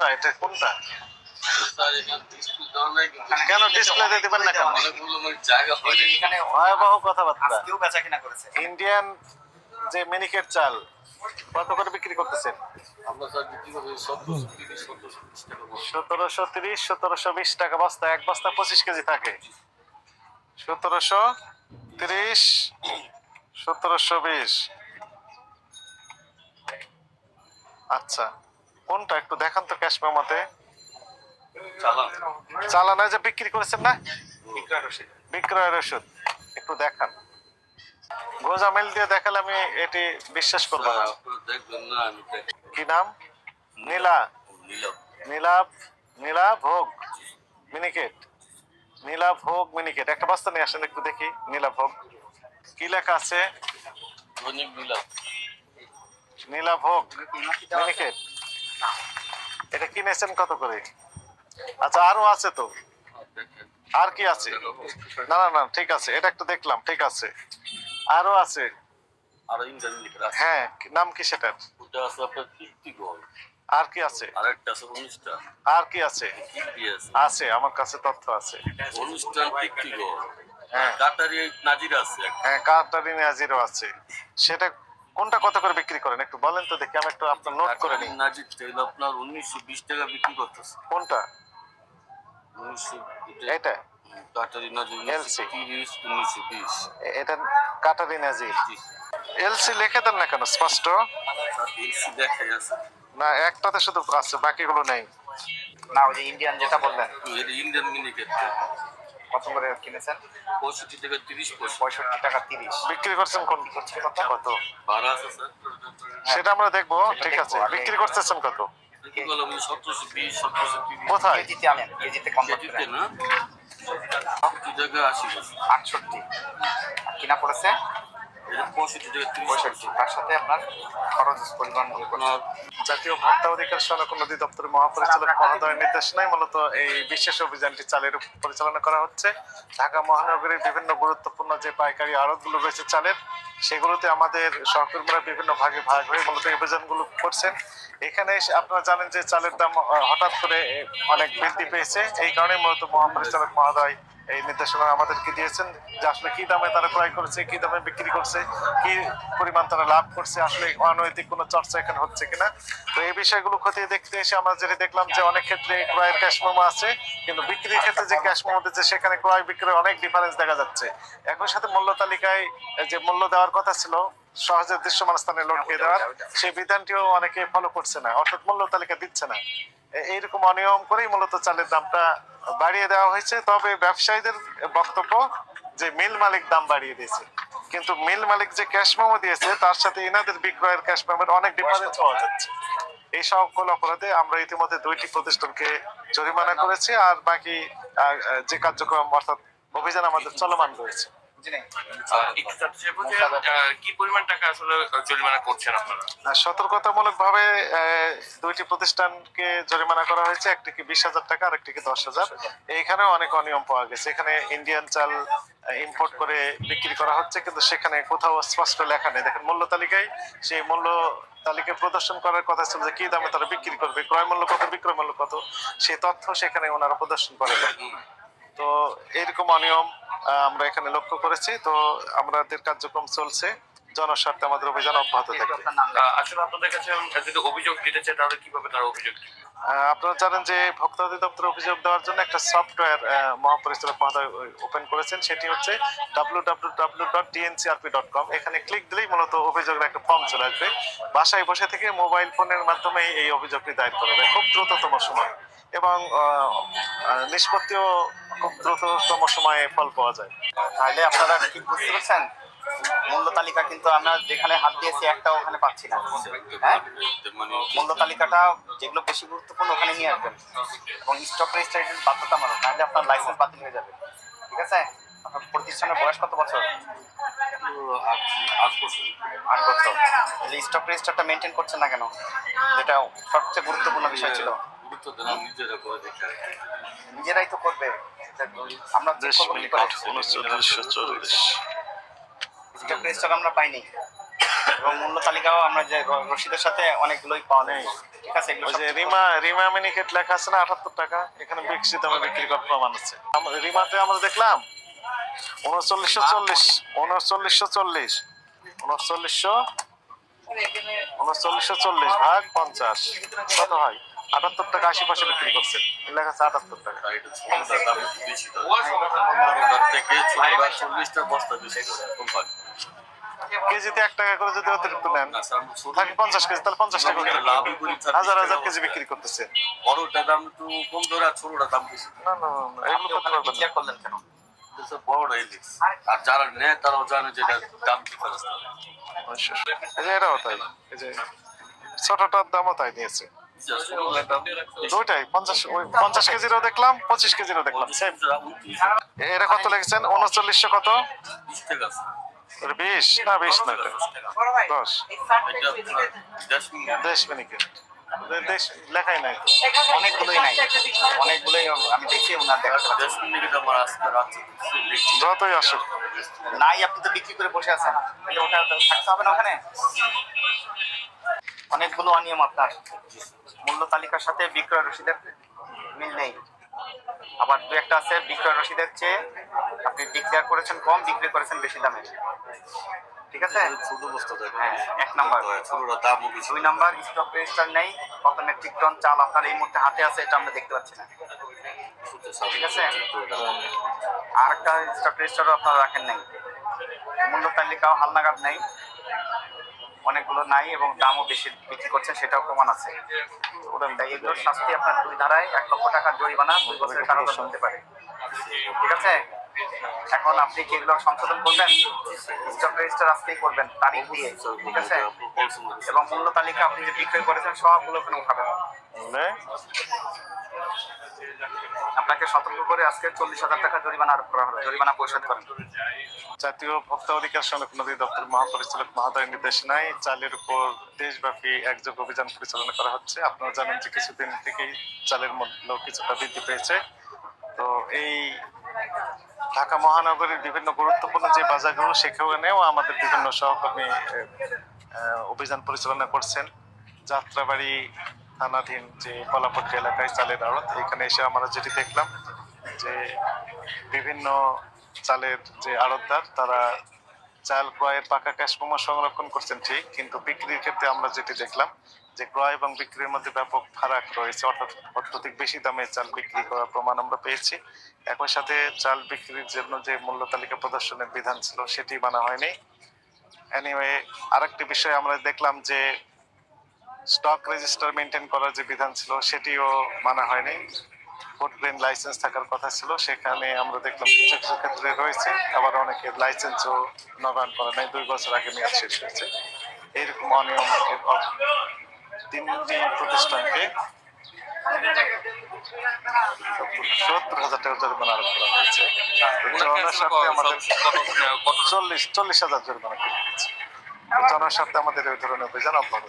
না, এটা কোনটা? কেন ডিসপ্লেতে দিবেন না কেন? এখানে ভয়াবহ কথাবার্তা। আজকেও বেচা কিনা করেছে। ইন্ডিয়ান যে মিনিকেট চাল কত করে বিক্রি করতেছেন? সতেরোশো তিরিশ সতেরোশো বিশ টাকা বস্তা এক বস্তা পঁচিশ কেজি থাকে। সতেরোশো তিরিশ সতেরোশো বিশ। আচ্ছা। কোনটা? একটু দেখান তো ক্যাশ মেমোতে চালানো। যে বিক্রি করেছেন না? বিক্রয় রসুদ একটু দেখান। গোজামিল দিয়ে দেখালে আমি এটি বিশ্বাস করব না। কি নাম? নীলা। নীলাভ নীলা ভোগ মিনিকেট। নীলা ভোগ মিনিকেট। একটা বস্তা নিয়ে আসেন একটু দেখি। নীলা ভোগ। কি লেখা আছে? নীলা ভোগ মিনিকেট। এটা কিনেছেন কত করে? আচ্ছা আরও আছে তো। আর কি আছে? না না না ঠিক আছে এটা একটু দেখলাম ঠিক আছে। আরও আছে। আর ইন্ডিয়ান লিখে আছে হ্যাঁ নাম কি ওটা আছে আপনার ফিফটি গোল। আর কি আছে? আর একটা আছে অনুষ্ঠান আর কি আছে? আছে। আমার কাছে তথ্য আছে। অনুষ্ঠান গোল। হ্যাঁ। কাটারি নাজির আছে হ্যাঁ কাটারি নাজিরও আছে। সেটা কোনটা কত করে বিক্রি করেন? একটু বলেন তো দেখি আমি একটু আপনার নোট করে নিই। নাজির তেল আপনার উনিশশো বিশ টাকা বিক্রি করতেছে। কোনটা? উনিশশো এটা? কাটারি নাজির উনিশশো তিরিশ উনিশশো বিশ। এটা কাটারি নাজির। এলসি লিখে দেন না কেন? স্পষ্ট? এলসি দেখাই আছে। না একটাতে শুধু আছে বাকিগুলো নেই। না ওই ইন্ডিয়ান যেটা বললেন। ইন্ডিয়ান মিনিকেট কত করে কিনেছেন? পঁয়ষট্টি টাকা তিরিশ পঁয়ষট্টি টাকা তিরিশ। বিক্রি করছেন কোন কত? কত? ভাড়া আছে স্যার। সেটা আমরা দেখব। ঠিক আছে। বিক্রি করতেছেন কত? কোথায়? কেজিতে করেন না? আশি আটষট্টি। কিনা পড়েছে? পঁয়ষট্টি পঁয়ষট্টি। তার সাথে আপনার খরচ পরিমাণ আপনার জাতীয় ভোক্তা অধিকার সংরক্ষণ অধিদপ্তরের মহাপরিচালক মহোদয়ের নির্দেশনায় মূলত এই বিশেষ অভিযানটি চালের পরিচালনা করা হচ্ছে। ঢাকা মহানগরীর বিভিন্ন গুরুত্বপূর্ণ যে পাইকারি আড়তগুলো রয়েছে চালের সেগুলোতে আমাদের সহকর্মীরা বিভিন্ন ভাগে ভাগ হয়ে মূলত অভিযানগুলো করছেন। এখানে আপনারা জানেন যে চালের দাম হঠাৎ করে অনেক বৃদ্ধি পেয়েছে। এই কারণে মূলত মহাপরিচালক মহোদয় এই নির্দেশনা আমাদেরকে দিয়েছেন যে আসলে কি দামে তারা ক্রয় করছে কি দামে বিক্রি করছে কি পরিমাণ তারা লাভ করছে আসলে অনৈতিক কোনো চর্চা এখানে হচ্ছে কিনা। তো এই বিষয়গুলো খতিয়ে দেখতে এসে আমরা যেটা দেখলাম যে অনেক ক্ষেত্রে ক্রয়ের ক্যাশ মেমো আছে কিন্তু বিক্রির ক্ষেত্রে যে ক্যাশ মেমো দিচ্ছে সেখানে ক্রয় বিক্রয় অনেক ডিফারেন্স দেখা যাচ্ছে। একই সাথে মূল্য তালিকায় যে মূল্য দেওয়ার কথা ছিল সহজে দৃশ্যমান স্থানে লটকে দেওয়ার সেই বিধানটিও অনেকে ফলো করছে না অর্থাৎ মূল্য তালিকা দিচ্ছে না। এইরকম অনিয়ম করেই মূলত চালের দামটা বাড়িয়ে দেওয়া হয়েছে। তবে ব্যবসায়ীদের বক্তব্য যে মিল মালিক দাম বাড়িয়ে দিয়েছে। কিন্তু মিল মালিক যে ক্যাশ মেমো দিয়েছে, তার সাথে এনাদের বিক্রয়ের ক্যাশ মেমোর অনেক ডিফারেন্স পাওয়া যাচ্ছে। এই সকল অপরাধে আমরা ইতিমধ্যে দুইটি প্রতিষ্ঠানকে জরিমানা করেছি আর বাকি যে কার্যক্রম অর্থাৎ অভিযান আমাদের চলমান রয়েছে। একটু জানতে চাইব যে আহ, কি পরিমাণ টাকা আসলে জরিমানা করছেন আপনারা? সতর্কতামূলক ভাবে দুইটি প্রতিষ্ঠানকে জরিমানা করা হয়েছে একটিকে বিশ হাজার টাকা আর দশ হাজার। এইখানেও অনেক অনিয়ম পাওয়া গেছে। এখানে ইন্ডিয়ান চাল ইম্পোর্ট করে বিক্রি করা হচ্ছে কিন্তু সেখানে কোথাও স্পষ্ট লেখা নেই। দেখেন মূল্য তালিকায় সেই মূল্য তালিকা প্রদর্শন করার কথা ছিল যে কি দামে তারা বিক্রি করবে ক্রয় মূল্য কত বিক্রয় মূল্য কত সেই তথ্য সেখানে ওনারা প্রদর্শন করে তো এরকম অনিয়ম আমরা এখানে লক্ষ্য করেছি। তো আমাদের কার্যক্রম চলছে। জনস্বার্থে আমাদের অভিযান অব্যাহত থাকবে। আসলে আপনাদের কাছে যদি অভিযোগ দিতে চায় তাহলে কীভাবে তারা অভিযোগ আপনারা জানেন যে ভোক্তা অধিদপ্তর অভিযোগ দেওয়ার জন্য একটা সফটওয়্যার মহাপরিচালক মহোদয় ওপেন করেছেন। সেটি হচ্ছে W W W dot DNCRP dot com এখানে ক্লিক দিলেই মূলত অভিযোগের একটা ফর্ম চলে আসবে। বাসায় বসে থেকে মোবাইল ফোনের মাধ্যমে এই অভিযোগটি দায়ের করা যায় খুব দ্রুততম সময়। এবং নিষ্পত্তিও খুব দ্রুততম সময়ে ফল পাওয়া যায়। তাহলে আপনারা কি বুঝতে পারছেন? মূল্য তালিকা কিন্তু আমরা যেখানে হাত দিয়েছি একটা ওখানে পাচ্ছি না। হ্যাঁ? মূল্য তালিকাটা যেগুলো বেশি গুরুত্বপূর্ণ ওখানে নিয়ে আসবেন। এবং স্টক রেজিস্ট্রেশন বাধ্যতামূলক নাহলে আপনার লাইসেন্স বাতিল হয়ে যাবে। ঠিক আছে? আপনার প্রতিষ্ঠানের বয়স কত বছর? আট আট বছর। আট বছর তাহলে স্টক রেজিস্টারটা মেনটেন করছেন না কেন? যেটা সবচেয়ে গুরুত্বপূর্ণ বিষয় ছিল। নিজেরাই তো করবে। আমরা check দেশ করব কি মিনিট করে? উনচল্লিশশো চল্লিশ স্টক আমরা পাইনি। এবং মূল্য তালিকাও আমরা যে রসিদের সাথে অনেকগুলোই পাওয়া যায়। ঠিক আছে এগুলো যে রিমা রিমা মিনিকেট লেখা আছে না আটাত্তর টাকা? এখানে বিকশিত দামে বিক্রি করার প্রমাণ আছে। রিমাতে আমরা দেখলাম উনচল্লিশশো চল্লিশ উনচল্লিশশো চল্লিশ উনচল্লিশশো উনচল্লিশশো চল্লিশ ভাগ পঞ্চাশ। কত হয়? আটাত্তর টাকা আশি পয়সা বিক্রি করছে। লেখা আছে আটাত্তর টাকা। থেকে চল্লিশটা বস্তা বেশি কোম্পানি কেজিতে এক টাকা করে যদি অতিরিক্ত নেন ছোট থাকে পঞ্চাশ কেজি তাহলে পঞ্চাশ টাকা হাজার হাজার কেজি বিক্রি করতেছে। বড়টার দাম একটু কম ধরে আর ছোটটার দাম বেশি। না না না, এগুলো করতে পারবেন কেন? এটা স্যার বড়টাই লিখছে আর যারা নেয় তারাও জানে যে দাম ডিফারেন্স অবশ্যই। এই তাই। ছোটটার দামও তাই নিয়েছে দুইটাই পঞ্চাশ ওই পঞ্চাশ কেজিরও দেখলাম পঁচিশ কেজিরও দেখলাম এরা কত লিখেছেন? উনচল্লিশশো কত? বিশ না বিশ না দশ দেশ মিনিকেট। দেশ লেখাই নাই অনেকগুলোই নাই। অনেকগুলোই আমি দেখি ওনার দেখাতে পাচ্ছি দেশ মিনিট আমার আজকে রাত্রে লিখছি যতই আসুক। নাই আপনি তো বিক্রি করে বসে আছেন। তাহলে ওটা থাকতে হবে না ওখানে? অনেকগুলো অনিয়ম আপনার। মূল্য তালিকার সাথে বিক্রয় রসিদের মিল নেই। আবার দু একটা আছে বিক্রয় রসিদের চেয়ে আপনি ডিক্লেয়ার করেছেন কম বিক্রি করেছেন বেশি দামে। ঠিক আছে? ছোট বস্তা হ্যাঁ এক নাম্বার। ছোটটা দামও বেশি। দুই নাম্বার স্টক রেজিস্টার নেই কত মেট্রিক টন চাল আপনার এই মুহূর্তে হাতে আছে এটা আমরা দেখতে পাচ্ছি না। ঠিক আছে? আর একটা স্টক রেজিস্টারও আপনারা রাখেন নাই। মূল্য তালিকাও হালনাগাদ নেই। অনেকগুলো নাই এবং দামও বেশি বিক্রি করছেন সেটাও প্রমাণ আছে। এগুলোর শাস্তি আপনার দুই ধারায় এক লক্ষ টাকার জরিমানা দুই বছরের কারাদণ্ড হতে পারে। ঠিক আছে? এখন আপনি কি এগুলো সংশোধন করবেন? স্টক রেজিস্টার আজকেই করবেন তারিখ দিয়ে ঠিক আছে? এবং মূল্য তালিকা আপনি যে বিক্রয় করেছেন সবগুলো ওখানে উঠাবেন। আপনাকে সতর্ক করে আজকে চল্লিশ হাজার টাকা জরিমানা আরোপ করা হলো জরিমানা পরিশোধ করেন। জাতীয় ভোক্তা অধিকার সংরক্ষণ অধিদপ্তর মহাপরিচালক মহোদয়ের নির্দেশনায় চালের উপর দেশব্যাপী একযোগ অভিযান পরিচালনা করা হচ্ছে। আপনারা জানেন যে কিছুদিন থেকেই চালের মূল্য কিছুটা বৃদ্ধি পেয়েছে। তো এই ঢাকা মহানগরীর বিভিন্ন গুরুত্বপূর্ণ যে বাজারগুলো, সেখানেও আমাদের বিভিন্ন সহকর্মী অভিযান পরিচালনা করছেন। যাত্রাবাড়ি থানাধীন যে কলাপট্টি এলাকায় চালের আড়ত এখানে এসে আমরা যেটি দেখলাম যে বিভিন্ন চালের যে আড়তদার, তারা চাল ক্রয়ের পাকা ক্যাশ মেমো সংরক্ষণ করছেন ঠিক, কিন্তু বিক্রির ক্ষেত্রে আমরা যেটি দেখলাম যে ক্রয় এবং বিক্রির মধ্যে ব্যাপক ফারাক রয়েছে, অর্থাৎ অত্যধিক বেশি দামে চাল বিক্রি করার প্রমাণ আমরা পেয়েছি। একই সাথে চাল বিক্রির জন্য যে মূল্য তালিকা প্রদর্শনের বিধান ছিল, সেটি মানা হয়নি। এনিওয়ে আরেকটি বিষয় আমরা দেখলাম যে স্টক রেজিস্টার মেনটেন করার যে বিধান ছিল, সেটিও মানা হয়নি। ফুড গ্রেন লাইসেন্স থাকার কথা ছিল সেখানে আমরা দেখলাম কিছু কিছু ক্ষেত্রে রয়েছে আবার অনেকের লাইসেন্সও নবায়ন করা নাই দুই বছর আগে মেয়াদ শেষ হয়েছে। এরকম অনিয়ম তিনটি প্রতিষ্ঠানকে সত্তর হাজার টাকা জরিমানা আরোপ করা হয়েছে। চল্লিশ চল্লিশ হাজার জরিমানা করা হয়েছে। জনস্বার্থে আমাদের এই ধরনের অভিযান অব্যাহত